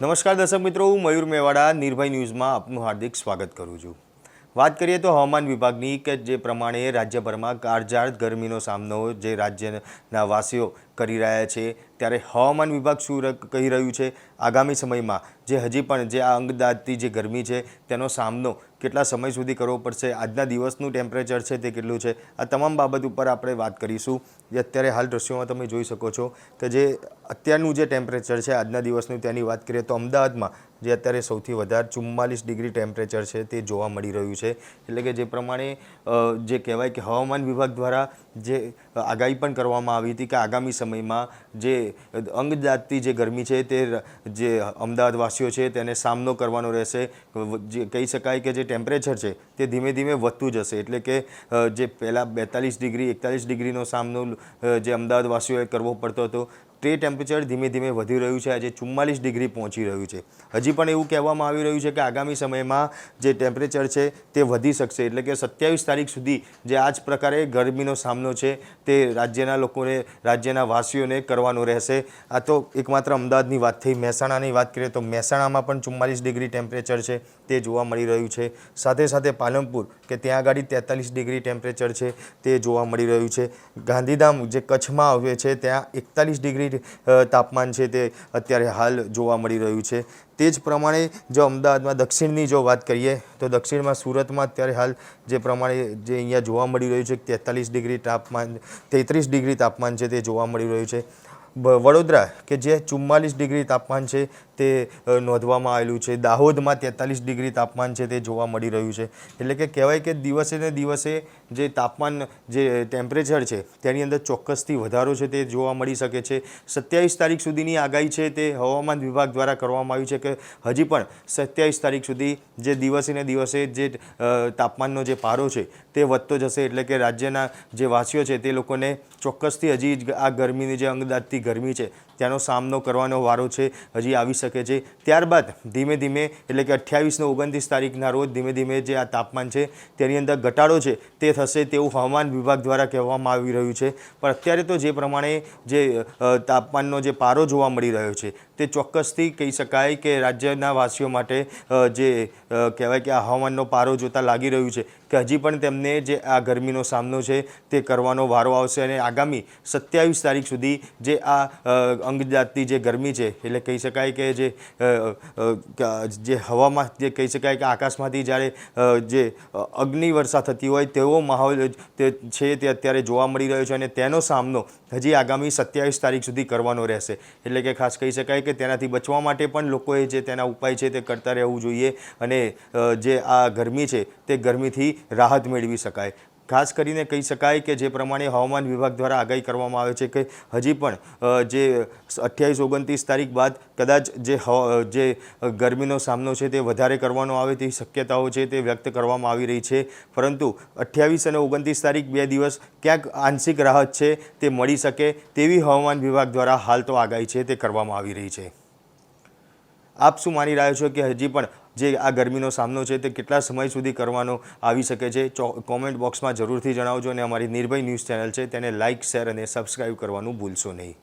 નમસ્કાર દર્શક મિત્રો, હું મયુર મેવાડા, નિર્ભય ન્યૂઝમાં આપનું હાર્દિક સ્વાગત કરું છું. વાત કરીએ તો હવામાન વિભાગની કે જે પ્રમાણે રાજ્યભરમાં કાળઝાળ ગરમીનો સામનો, જે રાજ્યના વાસીઓ કરી રહ્યા છે. ત્યારે હવામાન વિભાગ શું કહી રહ્યું છે? આગામી સમયમાં જે હજી પણ જે આ અંગદાતી જે ગરમી છે, તેનો સામનો કેટલા સમય સુધી કરવો પડશે? આજના દિવસનું ટેમ્પરેચર છે તે કેટલું છે? આ તમામ બાબત ઉપર આપણે વાત કરીશું. જે અત્યારે હાલ દ્રશ્યોમાં તમે જોઈ શકો છો કે જે અત્યારનું જે ટેમ્પરેચર છે, આજના દિવસનું તેની વાત કરીએ તો અમદાવાદમાં જે અત્યારે સૌથી વધારે ચુમ્માલીસ ડિગ્રી ટેમ્પરેચર છે તે જોવા મળી રહ્યું છે. એટલે કે જે પ્રમાણે જે કહેવાય કે હવામાન વિભાગ દ્વારા જે આગાહી પણ કરવામાં આવી હતી કે આગામી સમયમાં જે અંગદાતી જે ગરમી છે તે જે અમદાવાદવાસીઓ છે તેને સામનો કરવાનો રહેશે. જે કહી શકાય કે જે ટેમ્પરેચર છે તે ધીમે ધીમે વધતું જશે. એટલે કે જે પહેલાં બેતાલીસ ડિગ્રી, એકતાલીસ ડિગ્રીનો સામનો જે અમદાવાદવાસીઓએ કરવો પડતો હતો તે ટેમ્પરેચર ધીમે ધીમે વધી રહ્યું છે. આજે ચુમ્માલીસ ડિગ્રી પહોંચી રહ્યું છે. હજી પણ એવું કહેવામાં આવી રહ્યું છે કે આગામી સમયમાં જે ટેમ્પરેચર છે તે વધી શકશે. એટલે કે સત્યાવીસ તારીખ સુધી જે આ જ પ્રકારે ગરમીનો સામનો છે તે રાજ્યના લોકોને, રાજ્યના વાસીઓને કરવાનો રહેશે. આ તો એકમાત્ર અમદાવાદની વાત થઈ. મહેસાણાની વાત કરીએ તો મહેસાણામાં પણ ચુમ્માલીસ ડિગ્રી ટેમ્પરેચર છે તે જોવા મળી રહ્યું છે. સાથે સાથે પાલનપુર, કે ત્યાં આગળ તેતાલીસ ડિગ્રી ટેમ્પરેચર છે તે જોવા મળી રહ્યું છે. ગાંધીધામ જે કચ્છમાં આવે છે, ત્યાં એકતાલીસ ડિગ્રી તાપમાન છે તે અત્યારે હાલ જોવા મળી રહ્યું છે. તે જ પ્રમાણે જો અમદાવાદમાં દક્ષિણની જો વાત કરીએ, તો દક્ષિણમાં સુરતમાં અત્યારે હાલ જે પ્રમાણે જે અહીંયા જોવા મળી રહ્યું છે તેતાલીસ ડિગ્રી તાપમાન, તેત્રીસ ડિગ્રી તાપમાન છે તે જોવા મળી રહ્યું છે. વડોદરા, કે જે ચુમ્માલીસ ડિગ્રી તાપમાન છે તે નોંધવામાં આવેલું છે. દાહોદમાં તેતાલીસ ડિગ્રી તાપમાન છે તે જોવા મળી રહ્યું છે. એટલે કે કહેવાય કે દિવસે ને દિવસે જે તાપમાન, જે ટેમ્પરેચર છે તેની અંદર ચોક્કસથી વધારો છે તે જોવા મળી શકે છે. સત્યાવીસ તારીખ સુધીની આગાહી છે તે હવામાન વિભાગ દ્વારા કરવામાં આવી છે કે હજી પણ સત્યાવીસ તારીખ સુધી જે દિવસે ને દિવસે જે તાપમાનનો જે પારો છે તે વધતો જશે. એટલે કે રાજ્યના જે વાસીઓ છે તે લોકોને ચોક્કસથી હજી આ ગરમીની જે અંગદાતથી ગરમી છે. તેનો સામનો કરવાનો વારો છે, હજી આવી શકે છે. ત્યારબાદ ધીમે ધીમે, એટલે કે અઠ્યાવીસને ઓગણત્રીસ તારીખના રોજ ધીમે ધીમે જે આ તાપમાન છે, તેની અંદર ઘટાડો છે, તે થશે તેવું હવામાન વિભાગ દ્વારા કહેવામાં આવી રહ્યું છે. પણ અત્યારે તો જે પ્રમાણે જે તાપમાનનો જે પારો જોવા મળી રહ્યો છે, તે ચોક્કસથી કહી શકાય કે રાજ્યના વાસીઓ માટે જે કહેવાય કે આ હવામાનનો પારો જોતાં લાગી રહ્યું છે કે હજી પણ તેમને જે આ ગરમીનો સામનો છે, તે કરવાનો વારો આવશે અને આગામી સત્યાવીસ તારીખ સુધી જે આ અંગજાતની જે ગરમી છે, એટલે કહી શકાય કે જે જે હવામાં જે કહી શકાય કે આકાશમાંથી જ્યારે જે અગ્નિ વર્ષા થતી હોય તેવો માહોલ છે તે અત્યારે જોવા મળી રહ્યો છે અને તેનો સામનો હજી આગામી સત્યાવીસ તારીખ સુધી કરવાનો રહેશે. એટલે કે ખાસ કહી શકાય કે તેનાથી બચવા માટે પણ લોકોએ જે તેના ઉપાય છે તે કરતા રહેવું જોઈએ અને જે આ ગરમી છે તે ગરમીથી રાહત મેળવી શકાય. ખાસ કરીને કહી શકાય કે જે પ્રમાણે હવામાન વિભાગ દ્વારા આગાહી કરવામાં આવે છે કે હજી પણ જે અઠ્યાવીસ, ઓગણત્રીસ તારીખ બાદ કદાચ જે જે ગરમીનો સામનો છે તે વધારે કરવાનો આવે તેવી શક્યતાઓ છે તે વ્યક્ત કરવામાં આવી રહી છે. પરંતુ અઠ્યાવીસ અને ઓગણત્રીસ તારીખ બે દિવસ ક્યાંક આંશિક રાહત છે તે મળી શકે તેવી હવામાન વિભાગ દ્વારા હાલ તો આગાહી છે તે કરવામાં આવી રહી છે. આપ શું માની રહ્યા છો કે હજી પણ જે આ ગરમીનો સામનો છે તે કેટલા સમય સુધી કરવાનો આવી શકે છે? કોમેન્ટ બોક્સમાં જરૂરથી જણાવજો અને અમારી નિર્ભય ન્યૂઝ ચેનલ છે તેને લાઇક, શેર અને સબસ્ક્રાઈબ કરવાનું ભૂલશો નહીં.